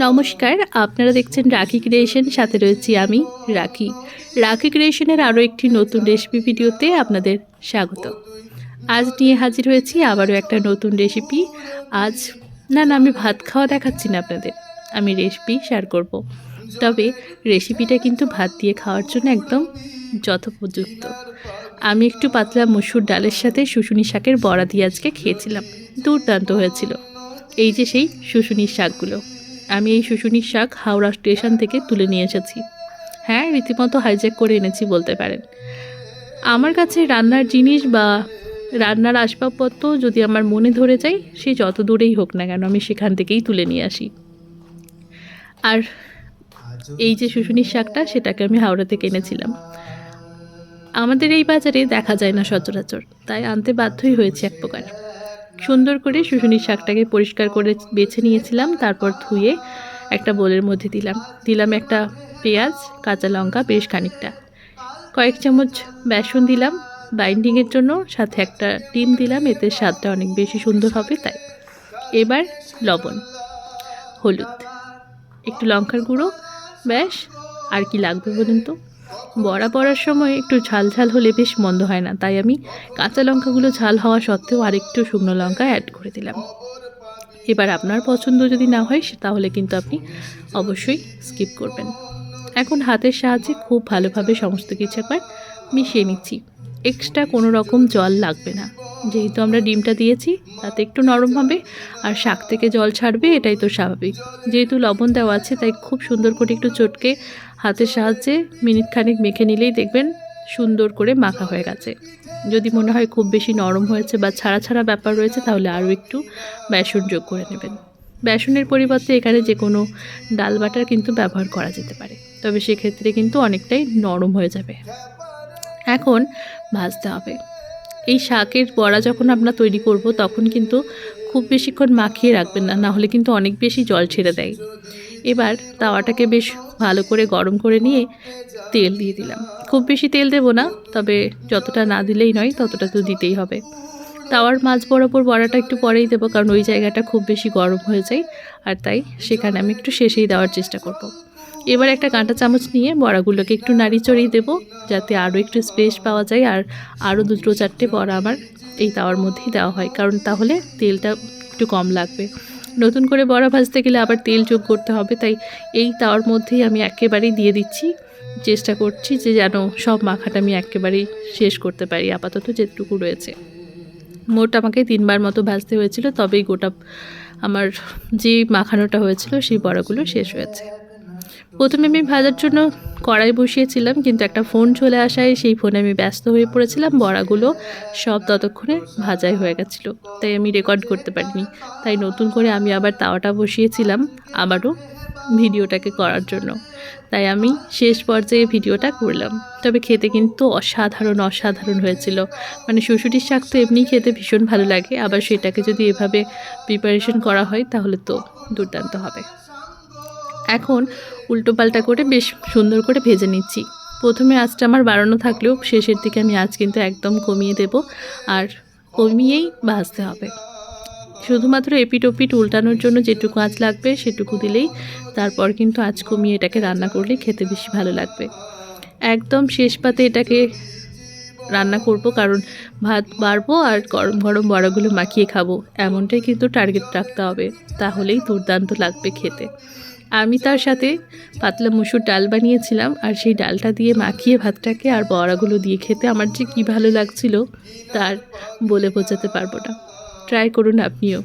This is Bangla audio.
নমস্কার, আপনারা দেখছেন রাখি ক্রিয়েশন, সাথে রয়েছি আমি, রাখি। রাখি ক্রিয়েশনের আরও একটি নতুন রেসিপি ভিডিওতে আপনাদের স্বাগত। আজ নিয়ে হাজির হয়েছি আবারও একটা নতুন রেসিপি। আজ, না না, আমি ভাত খাওয়া দেখাচ্ছি না আপনাদের। আমি রেসিপি শেয়ার করব। তবে রেসিপিটা কিন্তু ভাত দিয়ে খাওয়ার জন্য একদম যথোপযুক্ত। আমি একটু পাতলা মসুর ডালের সাথে শুশুনি শাকের বড়া দিয়ে আজকে খেয়েছিলাম। দুর্দান্ত হয়েছিল। এই যে সেই শুশুনির শাকগুলো। আমি এই শুশুনির শাক হাওড়া স্টেশন থেকে তুলে নিয়ে এসেছি। হ্যাঁ রীতিমতো হাইজ্যাক করে এনেছি বলতে পারেন। আমার কাছে রান্নার জিনিস বা রান্নার আসবাবপত্র যদি আমার মনে ধরে যায়, সে যত দূরেই হোক না কেন আমি সেখান থেকেই তুলে নিয়ে আসি। আর এই যে শুশুনির শাকটা, সেটাকে আমি হাওড়া থেকে এনেছিলাম। আমাদের এই বাজারে দেখা যায় না সচরাচর, তাই আনতে বাধ্যই হয়েছে এক প্রকার। সুন্দর করে শুশুনির শাকটাকে পরিষ্কার করে বেছে নিয়েছিলাম, তারপর ধুয়ে একটা বোলের মধ্যে দিলাম। দিলাম একটা পেঁয়াজ, কাঁচা লঙ্কা, বেশ খানিকটা। কয়েক চামচ বেসন দিলাম বাইন্ডিংয়ের জন্য, সাথে একটা ডিম দিলাম, এতে স্বাদটা অনেক বেশি সুন্দর হবে, তাই। এবার লবণ, হলুদ, একটু লঙ্কার গুঁড়ো, ব্যাস, আর কি লাগবে বলুন তো? বড়া পড়ার সময় একটু ঝাল ঝাল হলে বেশ মন্দ হয় না, তাই আমি কাঁচা লঙ্কাগুলো ঝাল হওয়া সত্ত্বেও আরেকটু শুকনো লঙ্কা অ্যাড করে দিলাম। এবার আপনার পছন্দ যদি না হয় তাহলে কিন্তু আপনি অবশ্যই স্কিপ করবেন। এখন হাতের সাহায্যে খুব ভালোভাবে সমস্ত কিছু একবার মিশিয়ে নিচ্ছি। এক্সট্রা কোনো রকম জল লাগবে না। যেহেতু আমরা ডিমটা দিয়েছি, তাতে একটু নরম হবে আর শাক থেকে জল ছাড়বে, এটাই তো স্বাভাবিক। যেহেতু লবণ দেওয়া আছে, তাই খুব সুন্দর করে একটু চটকে হাতের সাহায্যে মিনিট খানেক মেখে নিলেই দেখবেন সুন্দর করে মাখা হয়ে গেছে। যদি মনে হয় খুব বেশি নরম হয়েছে বা ছাড়া ছাড়া ব্যাপার রয়েছে, তাহলে আরও একটু বেসন যোগ করে নেবেন। বেসনের পরিবর্তে এখানে যে কোনো ডাল বাটার কিন্তু ব্যবহার করা যেতে পারে, তবে সেক্ষেত্রে কিন্তু অনেকটাই নরম হয়ে যাবে। এখন ভাজতে হবে। এই শাকের বড়া যখন আমরা তৈরি করব, তখন কিন্তু খুব বেশিক্ষণ মাখিয়ে রাখবেন না না হলে কিন্তু অনেক বেশি জল ছেড়ে দেয়। এবার তাওয়াটাকে বেশ ভালো করে গরম করে নিয়ে তেল দিয়ে দিলাম। খুব বেশি তেল দেবো না, তবে যতটা না দিলেই নয় ততটা তো দিতেই হবে। তাওয়ার মাছ বরাবর বড়াটা একটু পরেই দেবো, কারণ ওই জায়গাটা খুব বেশি গরম হয়ে যায়, আর তাই সেখানে আমি একটু শেষেই দেওয়ার চেষ্টা করব। এবার একটা কাঁটা চামচ নিয়ে বড়াগুলোকে একটু নাড়ি চড়িয়ে দেবো, যাতে আরও একটু স্পেস পাওয়া যায়, আর আরও দুটো চারটে বড়া আমার এই তাওয়ার মধ্যেই দেওয়া হয়, কারণ তাহলে তেলটা একটু কম লাগবে। নতুন করে বড়া ভাজতে গেলে আবার তেল যোগ করতে হবে, তাই এই তাওয়ার মধ্যেই আমি একেবারেই দিয়ে দিচ্ছি। চেষ্টা করছি যে যেন সব মাখাটা আমি একেবারেই শেষ করতে পারি, আপাতত যেটুকু রয়েছে। মোট আমাকে তিনবার মতো ভাজতে হয়েছিল, তবেই গোটা আমার যে মাখানোটা হয়েছিল, সেই বড়াগুলো শেষ হয়েছে। প্রথমে আমি ভাজার জন্য কড়াই বসিয়েছিলাম, কিন্তু একটা ফোন চলে আসায় সেই ফোনে আমি ব্যস্ত হয়ে পড়েছিলাম, বড়াগুলো সব ততক্ষণে ভাজাই হয়ে গেছিল। তাই আমি রেকর্ড করতে পারিনি। তাই নতুন করে আমি আবার তাওয়াটা বসিয়েছিলাম, আবারও ভিডিওটাকে করার জন্য। তাই আমি শেষ পর্যায়ে ভিডিওটা করলাম। তবে খেতে কিন্তু অসাধারণ অসাধারণ হয়েছিল। মানে শ্বশুরির শাক তো এমনি খেতে ভীষণ ভালো লাগে, আবার সেটাকে যদি এভাবে প্রিপারেশন করা হয়, তাহলে তো দুর্দান্ত হবে। এখন উল্টোপাল্টা করে বেশ সুন্দর করে ভেজে নিচ্ছি। প্রথমে আঁচটা আমার বাড়ানো থাকলেও শেষের দিকে আমি আজ কিন্তু একদম কমিয়ে দেব আর কমিয়েই ভাজতে হবে। শুধুমাত্র এপিট ওপিট উল্টানোর জন্য যেটুকু আঁচ লাগবে সেটুকু দিলেই তারপর কিন্তু আঁচ কমিয়ে এটাকে রান্না করলে খেতে বেশি ভালো লাগবে। একদম শেষ পাতে এটাকে রান্না করব কারণ ভাত বাড়বো আর গরম গরম বড়াগুলো মাখিয়ে খাব। এমনটাই কিন্তু টার্গেট রাখতে হবে। তাহলেই দুর্দান্ত লাগবে খেতে। আমি তার সাথে পাতলা মুসুর ডাল বানিয়েছিলাম আর সেই ডালটা দিয়ে মাখিয়ে ভাতটাকে আর বড়াগুলো দিয়ে খেতে আমার যে কী ভালো লাগছিল তার বলে বোঝাতে পারব না। ট্রাই করুন আপনিও।